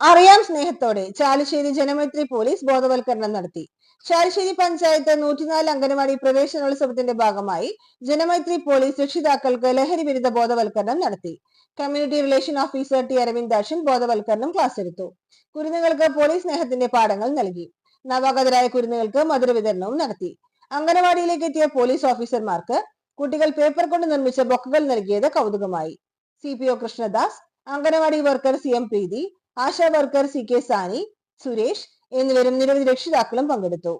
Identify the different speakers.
Speaker 1: അറിയാം സ്നേഹത്തോടെ. ചാലുശ്ശേരി ജനമൈത്രി പോലീസ് ബോധവൽക്കരണം നടത്തി. ചാലുശ്ശേരി പഞ്ചായത്ത് നൂറ്റിനാല് അംഗനവാടി പ്രവേശനോത്സവത്തിന്റെ ഭാഗമായി ജനമൈത്രി പോലീസ് രക്ഷിതാക്കൾക്ക് ലഹരി വിരുദ്ധ ബോധവൽക്കരണം നടത്തി. Community relation officer T Aravindakshan ബോധവൽക്കരണം ക്ലാസ് എടുത്തു. കുരുന്നുകൾക്ക് പോലീസ് സ്നേഹത്തിന്റെ പാഠങ്ങൾ നൽകി. നവാഗതരായ കുരുന്നുകൾക്ക് മധുര വിതരണവും നടത്തി. അംഗനവാടിയിലേക്ക് എത്തിയ പോലീസ് ഓഫീസർമാർക്ക് കുട്ടികൾ പേപ്പർ കൊണ്ട് നിർമ്മിച്ച ബൊക്കകൾ നൽകിയത് കൗതുകമായി. C P O Krishnadas anganwadi worker C M Preethi Asha worker C K Sani Suresh എന്നിവരും നിരവധി രക്ഷിതാക്കളും പങ്കെടുത്തു.